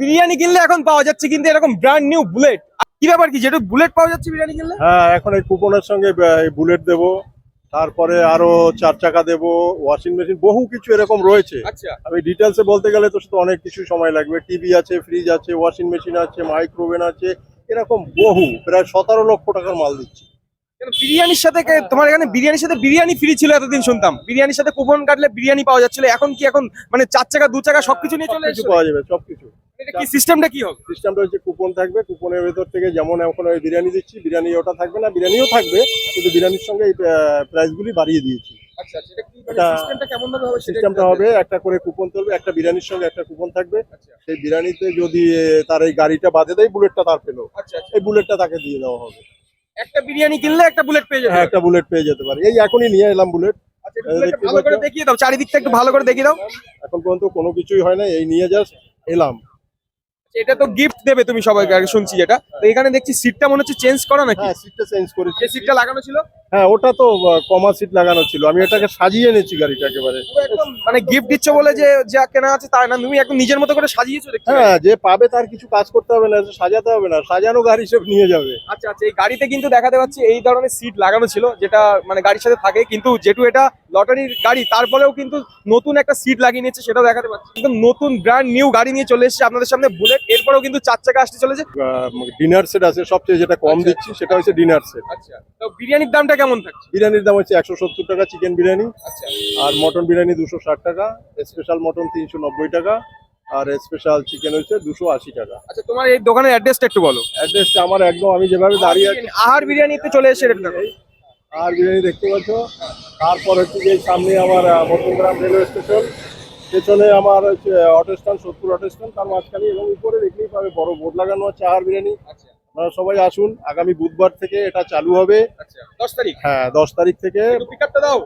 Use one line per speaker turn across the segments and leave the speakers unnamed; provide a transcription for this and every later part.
বিরিয়ানি কিনলে এখন পাওয়া যাচ্ছে কিন্তু এরকম ব্র্যান্ড নিউ বুলেট কি ব্যাপার কি যেটা বুলেট পাওয়া যাচ্ছে বিরিয়ানি কিনলে?
হ্যাঁ এখন এই কুপনের সঙ্গে বুলেট দেব। তারপরে আরও চার চাকা দেব ওয়াশিং মেশিন বহু কিছু এরকম রয়েছে।
আচ্ছা।
আমি ডিটেলসে বলতে গেলে তো অনেক কিছু সময় লাগবে। টিভি আছে ফ্রিজ আছে ওয়াশিং মেশিন আছে মাইক্রোওভেন আছে এরকম বহু প্রায় সতেরো লক্ষ টাকার মাল দিচ্ছি।
বিরিয়ানির সাথে তোমার এখানে বিরিয়ানির সাথে বিরিয়ানি ফ্রি ছিল এতদিন শুনতাম। বিরিয়ানির সাথে কুপন কাটলে বিরিয়ানি পাওয়া যাচ্ছিল এখন কি এখন মানে চার চাকা দু চাকা সবকিছু নিয়ে চলে এসেছে?
পাওয়া যাবে সবকিছু।
এটা কি সিস্টেমটা কি হবে?
সিস্টেমটা হচ্ছে কুপন থাকবে কুপনের ভেতর থেকে যেমন এখন ওই বিরিয়ানি দিচ্ছি বিরিয়ানি ওটা থাকবে না বিরিয়ানিও থাকবে কিন্তু বিরিয়ানির সঙ্গে এই প্রাইসগুলি বাড়িয়ে দিয়েছি।
আচ্ছা কি মানে সিস্টেমটা হবে একটু
করে কুপন একটা বিরিয়ানির সঙ্গে একটা কুপন থাকবে।
আচ্ছা।
সেই বিরিয়ানিতে যদি তার এই গাড়িটা বাদে দেয় বুলেটটা তার পেল
আচ্ছা আচ্ছা।
এই বুলেটটা তাকে দিয়ে দেওয়া হবে।
একটা বিরিয়ানি কিনলে একটা বুলেট পেয়ে যাবে
হ্যাঁ একটা বুলেট পেয়ে যেতে পারে। এই এখনই নিয়ে এলাম বুলেট
আচ্ছা, ভালো করে দেখিয়ে দাও চারিদিকটা একটু ভালো করে দেখিয়ে দাও।
এখন পর্যন্ত কোনো কিছুই হয় না এই নিয়ে জাস্ট এলাম।
আচ্ছা, এটা তো গিফট দেবে তুমি সবাইকে আগে শুনছি যেটা। তো এখানে দেখছি সিটটা মনে হচ্ছে চেঞ্জ করা নাকি?
হ্যাঁ সিটটা চেঞ্জ করেছি।
যে সিটটা লাগানো ছিল?
হ্যাঁ ওটা তো কমা সিট লাগানো ছিল। আমি এটাকে সাজিয়ে এনেছি গাড়িটা একেবারে।
একদম মানে গিফট দিচ্ছ বলে যে যা কেনা আছে তাই না? তুমি একদম নিজের মতো করে সাজিয়েছো
হ্যাঁ যে পাবে তার কিছু কাজ করতে হবে না সাজাতে হবে না। সাজানো গাড়ি সব নিয়ে যাবে।
আচ্ছা আচ্ছা এই গাড়িতে কিন্তু দেখাতে পাচ্ছি এই ধরনের সিট লাগানো ছিল যেটা মানে গাড়ির সাথে থাকে। কিন্তু যেটু এটা লটারির গাড়ি তারপরেও কিন্তু নতুন একটা সিট লাগিয়ে নিয়েছে সেটাও দেখাতে পাচ্ছি। কিন্তু নতুন ব্র্যান্ড নিউ গাড়ি নিয়ে চলে এসেছে আপনাদের সামনে বুলেট এরপরেও কিন্তু চার চাকা আসতে চলেছে।
ডিনার সেট আছে। সবচেয়ে যেটা কম
আচ্ছা।
দিচ্ছি সেটা হচ্ছে ডিনার সেট
আচ্ছা তো বিরিয়ানির দামটা কেমন থাকছে?
বিরিয়ানির দাম হচ্ছে একশো সত্তর টাকা চিকেন বিরিয়ানি।
আচ্ছা।
আর মটন বিরিয়ানি দুশো ষাট টাকা স্পেশাল মটন তিনশো নব্বই টাকা আর স্পেশাল চিকেন হচ্ছে দুশো আশি টাকা।
আচ্ছা তোমার এই দোকানের অ্যাড্রেসটা একটু বলো।
অ্যাড্রেসটা আমার একদম আমি যেভাবে দাঁড়িয়ে আছি
আহার বিরিয়ানিতে চলে এসে
আর বিরিয়ানি দেখতে পাচ্ছ। তারপর হচ্ছে যে সামনে আমার মধ্যমগ্রাম রেলওয়ে স্টেশন। পেছনে আমার হচ্ছে অটো স্ট্যান্ড সত্তর অটো স্ট্যান্ড তার মাঝখানে এবং উপরে দেখলেই পাবে বড় বোর্ড লাগানো আছে আহার বিরিয়ানি।
আচ্ছা।
আপনারা সবাই আসুন আগামী বুধবার থেকে এটা চালু হবে।
আচ্ছা দশ তারিখ?
হ্যাঁ দশ তারিখ থেকে।
পিকআপটা দাও।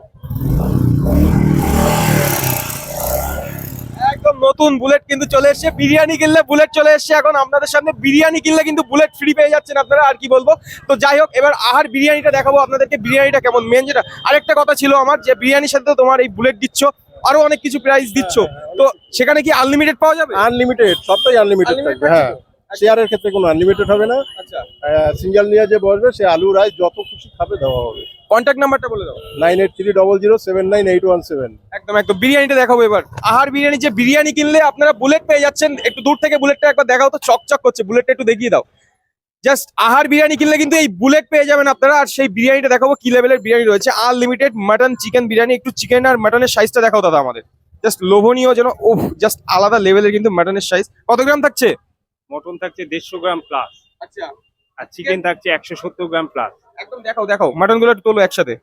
একদম নতুন বুলেট কিন্তু চলে এসেছে। বিরিয়ানি কিনলে বুলেট চলে এসেছে। এখন আপনাদের সামনে বিরিয়ানি কিনলে কিন্তু বুলেট ফ্রি পেয়ে যাচ্ছেন আপনারা আর কি বলব? তো যাই হোক এবার আহার বিরিয়ানিটা দেখাবো আপনাদেরকে। বিরিয়ানিটা কেমন? মেন যেটা আরেকটা কথা ছিল আমার যে বিরিয়ানির সাথে তো তোমার এই বুলেট দিচ্ছ আরও অনেক কিছু প্রাইস দিচ্ছ। তো সেখানে কি আনলিমিটেড পাওয়া যাবে?
আনলিমিটেড সবটাই আনলিমিটেড থাকবে হ্যাঁ। শেয়ারের ক্ষেত্রে কোনো আনলিমিটেড হবে না।
আচ্ছা।
সিঙ্গেল নিয়ে যে বসবে সে আলু রাইস যত খুশি খাবে দেওয়া হবে।
কন্ট্যাক্ট নাম্বারটা বলে দাও।
Nine eight three double zero seven nine eight one seven
একদম একদম। বিরিয়ানিটা দেখাবো এবার। আহার বিরিয়ানি যে বিরিয়ানি কিনলে আপনারা বুলেট পেয়ে যাচ্ছেন একটু দূর থেকে বুলেটটা একবার দেখাও তো চকচক করছে। বুলেটটা একটু দেখিয়ে দাও। জাস্ট আহার বিরিয়ানি কিনলে কিন্তু এই বুলেট পেয়ে যাবেন আপনারা। আর সেই বিরিয়ানিটা দেখাবো কি লেভেলের বিরিয়ানি রয়েছে। আনলিমিটেড মাটন চিকেন বিরিয়ানি একটু চিকেন আর মাটনের সাইজটা দেখাও দাদা আমাদের। জাস্ট লোভনীয় যেন ওহ জাস্ট আলাদা লেভেলের কিন্তু মাটনের সাইজ কত গ্রাম থাকছে?
মটন থাকছে দেড়শো গ্রাম প্লাস
আচ্ছা।
আর চিকেন থাকছে একশো সত্তর গ্রাম প্লাস
একদম দেখাও দেখাও। মাটনগুলো তোলো একসাথে।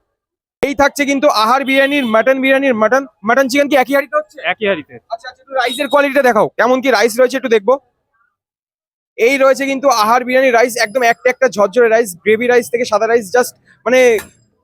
এই থাকছে কিন্তু আহার বিরিয়ানির মাটন বিরিয়ানির মাটন মাটন চিকেন কি একই হাড়িতে হচ্ছে?
একই হাড়িতে।
আচ্ছা আচ্ছা একটু রাইসের কোয়ালিটিটা দেখাও। কেমন কি রাইস রয়েছে একটু দেখব। এই রয়েছে কিন্তু আহার বিরিয়ানি রাইস একদম একটা একটা ঝরঝরে রাইস গ্রেভি রাইস থেকে সাদা রাইস জাস্ট মানে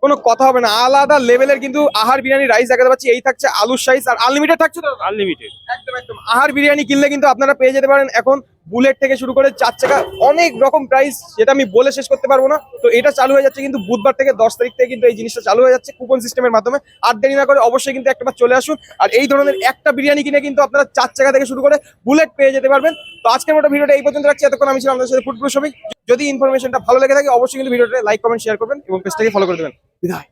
কোনো কথা হবে না। আলাদা লেভেলের কিন্তু আহার বিরিয়ানি রাইস দেখাতে পাচ্ছি। এই থাকছে আলুর সাইজ আর আনলিমিটেড থাকছে তো?
আনলিমিটেড
একদম একদম। আহার বিরিয়ানি কিনলে কিন্তু আপনারা পেয়ে যেতে পারেন। এখন বুলেট থেকে শুরু করে চার চাকা অনেক রকম প্রাইস যেটা আমি বলে শেষ করতে পারব না। তো এটা চালু হয়ে যাচ্ছে কিন্তু বুধবার থেকে দশ তারিখ থেকে কিন্তু এই জিনিসটা চালু হয়ে যাচ্ছে কুপন সিস্টেমের মাধ্যমে। আর দেরি না করে অবশ্যই কিন্তু একটাবার চলে আসুন। আর এই ধরনের একটা বিরিয়ানি কিনে কিন্তু আপনারা চার চাকা থেকে শুরু করে বুলেট পেয়ে যেতে পারবেন। তো আজকের মতো ভিডিওটা এই পর্যন্ত রাখছি। এতক্ষণ আমি ছিলাম আপনাদের সাথে ফুটবল শ্রমিক যদি ইনফরমেশনটা ভালো লেগে থাকে অবশ্যই কিন্তু ভিডিওটা লাইক কমেন্ট শেয়ার করবেন এবং পেজটাকে ফলো করে দেবেন। বিদায়